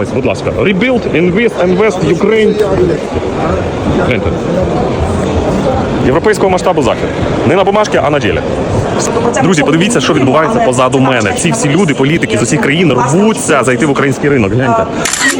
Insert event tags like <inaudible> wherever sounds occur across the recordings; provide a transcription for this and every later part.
Ось, будь ласка. Rebuild, invest, invest, Ukraine. Європейського масштабу захід. Не на бумажці, а на ділі. Друзі, подивіться, що відбувається позаду мене. Ці всі люди, політики з усіх країн рвуться зайти в український ринок. Гляньте.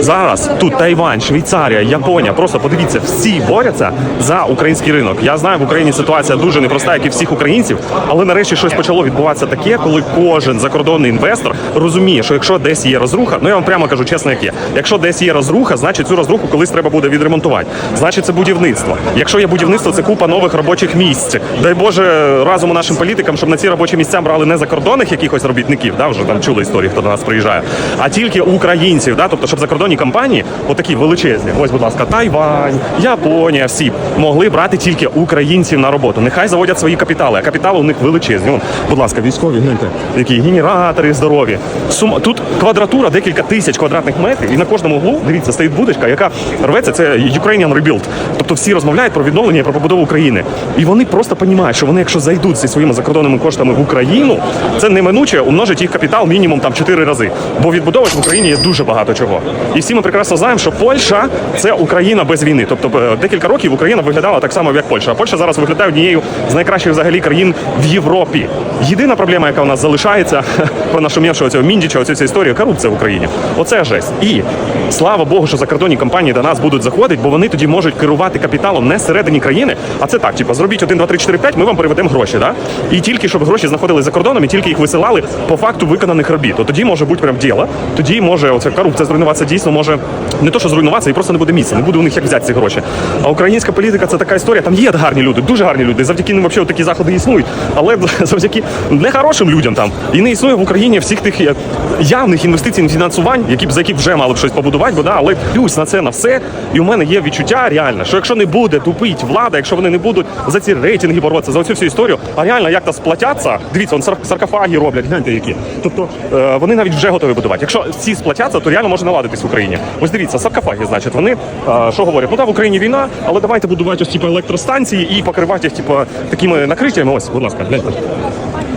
Зараз тут Тайвань, Швейцарія, Японія. Просто подивіться, всі борються за український ринок. Я знаю, в Україні ситуація дуже непроста, як і всіх українців, але нарешті щось почало відбуватися таке, коли кожен закордонний інвестор розуміє, що якщо десь є розруха, ну я вам прямо кажу, чесно, як є. Якщо десь є розруха, значить цю розруху колись треба буде відремонтувати. Значить, це будівництво. Якщо є будівництво, це купа нових робочих місць. Дай Боже разом нашим політикам, щоб на ці робочі місця брали не закордонних якихось робітників, да, вже там чули історії, хто до нас приїжджає, а тільки українців. Да, тобто, щоб закордонні компанії, отакі величезні, ось, будь ласка, Тайвань, Японія, всі могли брати тільки українців на роботу. Нехай заводять свої капітали, а капітали у них величезні. Вон, будь ласка, військові, гляньте, які генератори здорові. Сума тут квадратура декілька тисяч квадратних метрів, і на кожному углу, дивіться, стоїть будочка, яка рветься. Це Ukrainian Rebuild. Тобто всі розмовляють про відновлення і про побудову України. І вони просто розуміють, що вони, якщо зайдуть зі своїми закордонними коштами в Україну, це неминуче умножить їх капітал мінімум там 4 рази. Бо відбудовувати в Україні є дуже багато чого. І всі ми прекрасно знаємо, що Польща це Україна без війни. Тобто е, декілька років Україна виглядала так само, як Польща. А Польща зараз виглядає однією з найкращих взагалі країн в Європі. Єдина проблема, яка у нас залишається <laughs> про нашумівшого цього міндіча, оцю цю історію, корупція в Україні. Оце жесть. І слава Богу, що закордонні компанії до нас будуть заходити, бо вони тоді можуть керувати капіталом не всередині країни, а це так, типу, зробіть 1, 2, 3, 4, 5, ми вам переведемо гроші. Да? І тільки щоб гроші знаходились за кордоном, і тільки їх висилали по факту виконаних робіт. То тоді може бути прям діло. Тоді може оця корупція зруйнуватися дійсно може не то, що зруйнуватися, і просто не буде місця, не буде у них як взяти ці гроші. А українська політика це така історія. Там є гарні люди, дуже гарні люди. Завдяки ним взагалі такі заходи існують. Але <laughs> завдяки нехорошим людям там і не існує в Україні всіх тих е, явних інвестиційних фінансувань, які б за які вже мали б щось побудувати, бо да, але плюс на це на все. І у мене є відчуття реально, що якщо не буде тупить влада, якщо вони не будуть за ці рейтинги боротися, за оцю всю історію, а реально як то сплатяться, дивіться, он саркофаги роблять, гляньте які. Тобто е, вони навіть вже готові будувати. Якщо всі сплатяться, то реально може наладитись в Україні. Ось дивіться, саркофаги, значить, вони е, що говорять? Ну так, в Україні війна, але давайте будувати ось типу електростанції і покривати їх типу такими накриттями. Ось, будь ласка, гляньте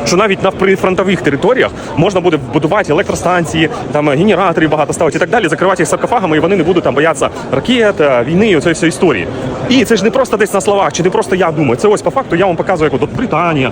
що навіть на прифронтових територіях можна буде будувати електростанції, там генераторів багато ставити і так далі, закривати їх саркофагами, і вони не будуть там боятися ракет, е, війни і цієї всієї історії. І це ж не просто десь на словах, чи не просто я думаю. Це ось по факту я вам показую, як от Британія.